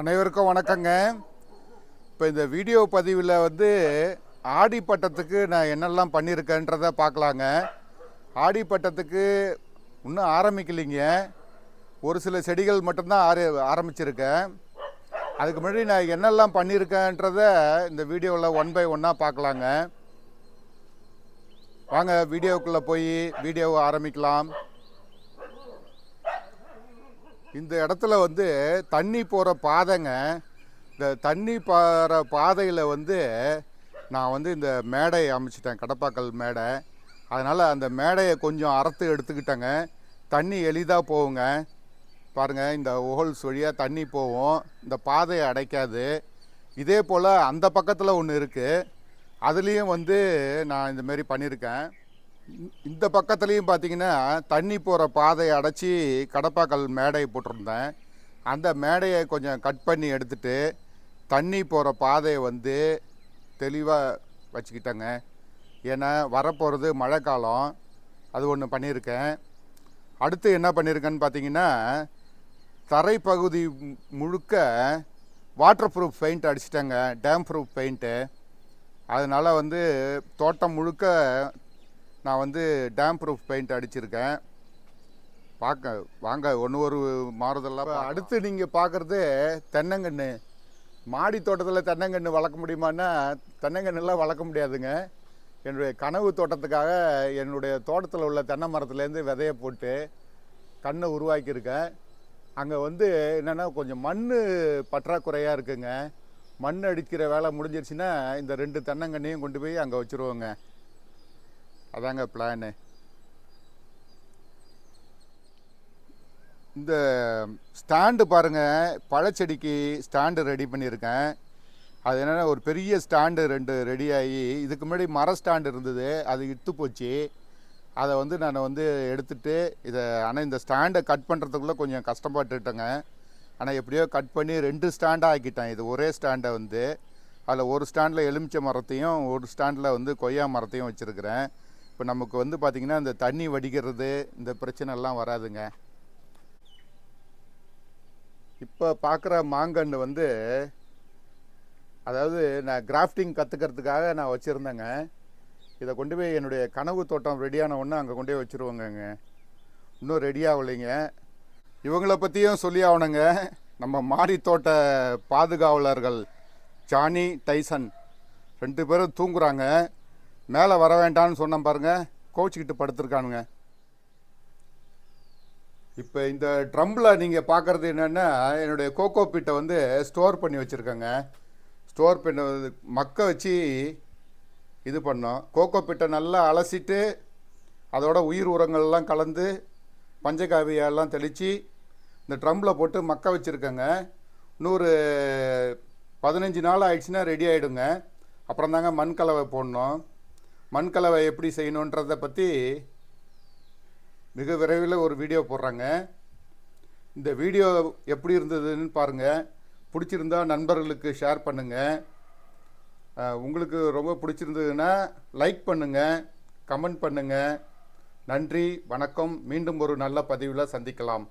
அனைவருக்கும் வணக்கங்க. இப்போ இந்த வீடியோ பதிவில் வந்து ஆடிப்பட்டத்துக்கு நான் என்னெல்லாம் பண்ணியிருக்கேன்றதை பார்க்கலாங்க ஆடி பட்டத்துக்கு இன்னும் ஆரம்பிக்கலைங்க. ஒரு சில செடிகள் மட்டும்தான் ஆர ஆரம்பிச்சிருக்கேன். அதுக்கு முன்னாடி நான் என்னெல்லாம் பண்ணியிருக்கேன்றத இந்த வீடியோவில் ஒன் பை ஒன்னாக பார்க்கலாங்க வாங்க வீடியோக்குள்ளே போய் வீடியோவை ஆரம்பிக்கலாம். இந்த இடத்துல வந்து தண்ணி போகிற பாதைங்க இந்த தண்ணி போகிற பாதையில் வந்து நான் வந்து இந்த மேடை அமைச்சிட்டேன் கடப்பாக்கல் மேடை. அதனால் அந்த மேடையை கொஞ்சம் அறுத்து எடுத்துக்கிட்டேங்க. தண்ணி எளிதாக போகுங்க. பாருங்கள் இந்த ஹோல்ஸ் வழியாக தண்ணி போகும். இந்த பாதையை அடைக்காது. இதே போல் அந்த பக்கத்தில் ஒன்று இருக்குது அதுலேயும் வந்து நான் இந்தமாரி பண்ணியிருக்கேன். இந்த- இந்த பக்கத்துலேயும் பார்த்தீங்கன்னா தண்ணி போகிற பாதையை அடைச்சி கடப்பாக்கல் மேடையை போட்டிருந்தேன். அந்த மேடையை கொஞ்சம் கட் பண்ணி எடுத்துட்டு தண்ணி போகிற பாதையை வந்து தெளிவாக வச்சுக்கிட்டேங்க. ஏன்னா வரப்போகிறது மழை காலம் அது ஒன்று பண்ணியிருக்கேன். அடுத்து என்ன பண்ணியிருக்கேன்னு பார்த்தீங்கன்னா தரைப்பகுதி முழுக்க வாட்டர் ப்ரூஃப் பெயிண்ட் அடிச்சிட்டேங்க. டேம் ப்ரூஃப் பெயிண்ட்டு அதனால் வந்து தோட்டம் முழுக்க நான் வந்து டேம் ப்ரூஃப் பெயிண்ட் அடிச்சிருக்கேன். பார்க்க வாங்க ஒன்று ஒரு மாறுதெல்லாம் அடுத்து நீங்கள் பார்க்குறது தென்னங்கன்று மாடி தோட்டத்தில் தென்னங்கன்று வளர்க்க முடியுமான்னா தென்னங்கன்றுலாம் வளர்க்க முடியாதுங்க. என்னுடைய கனவு தோட்டத்துக்காக என்னுடைய தோட்டத்தில் உள்ள தென்னை மரத்துலேருந்து விதைய போட்டு கண்ணை உருவாக்கியிருக்கேன். அங்கே வந்து என்னென்னா கொஞ்சம் மண் பற்றாக்குறையாக இருக்குங்க. மண் அடிக்கிற வேலை முடிஞ்சிருச்சுன்னா இந்த ரெண்டு தென்னங்கன்னையும் கொண்டு போய் அங்கே வச்சுருவோங்க. அதாங்க பிளானு இந்த ஸ்டாண்டு பாருங்க பழச்செடிக்கு ஸ்டாண்டு ரெடி பண்ணியிருக்கேன். அது என்னென்னா ஒரு பெரிய ஸ்டாண்டு ரெண்டு ரெடி ஆகி இதுக்கு முன்னாடி மர ஸ்டாண்டு இருந்தது அது இட்டு போச்சு. அதை வந்து நான் வந்து எடுத்துகிட்டு இதை ஆனால் இந்த ஸ்டாண்டை கட் பண்ணுறதுக்குள்ளே கொஞ்சம் கஷ்டப்பட்டுட்டேங்க. ஆனால் எப்படியோ கட் பண்ணி ரெண்டு ஸ்டாண்டாக ஆக்கிட்டேன். இது ஒரே ஸ்டாண்டை வந்து அதில் ஒரு ஸ்டாண்டில் எலுமிச்சை மரத்தையும் ஒரு ஸ்டாண்டில் வந்து கொய்யா மரத்தையும் வச்சுருக்கிறேன். இப்போ நமக்கு வந்து பார்த்திங்கன்னா இந்த தண்ணி வடிக்கிறது இந்த பிரச்சனைலாம் வராதுங்க. இப்போ பார்க்குற மாங்கன்று வந்து அதாவது நான் கிராஃப்டிங் கற்றுக்கிறதுக்காக நான் வச்சுருந்தேங்க. இதை கொண்டு போய் என்னுடைய கனவு தோட்டம் ரெடியான ஒன்று அங்கே கொண்டு போய் வச்சுருவோங்கங்க. இன்னும் ரெடி ஆகலைங்க. இவங்கள பற்றியும் சொல்லி ஆகணுங்க. நம்ம மாடி தோட்ட பாதுகாவலர்கள் ஜானி டைசன் ரெண்டு பேரும் தூங்குறாங்க. மேலே வர வேண்டாம்னு சொன்ன பாருங்க. கோச்சிக்கிட்டு படுத்திருக்கானுங்க. இப்போ இந்த ட்ரம்பில் நீங்கள் பார்க்குறது என்னென்னா என்னுடைய கோகோ பீட்டை வந்து ஸ்டோர் பண்ணி வச்சுருக்கேங்க. ஸ்டோர் பண்ண மக்க வச்சு இது பண்ணோம். கோகோ பீட்டை நல்லா அலசிட்டு அதோட உயிர் உரங்கள்லாம் கலந்து பஞ்சகாவியெல்லாம் தெளித்து இந்த ட்ரம்பில் போட்டு மக்க வச்சுருக்கேங்க. நூறு பதினஞ்சு நாள் ஆயிடுச்சுன்னா ரெடி ஆகிடுங்க அப்புறம் தாங்க மண் கலவை போடணும். மண்கலவை எப்படி செய்யணுன்றதை பற்றி மிக விரைவில் ஒரு வீடியோ போடுறாங்க. இந்த வீடியோ எப்படி இருந்ததுன்னு பாருங்கள் பிடிச்சிருந்தா நண்பர்களுக்கு ஷேர் பண்ணுங்கள் உங்களுக்கு ரொம்ப பிடிச்சிருந்ததுன்னா லைக் பண்ணுங்கள் கமெண்ட் பண்ணுங்கள் நன்றி வணக்கம். மீண்டும் ஒரு நல்ல பதிவில் சந்திக்கலாம்.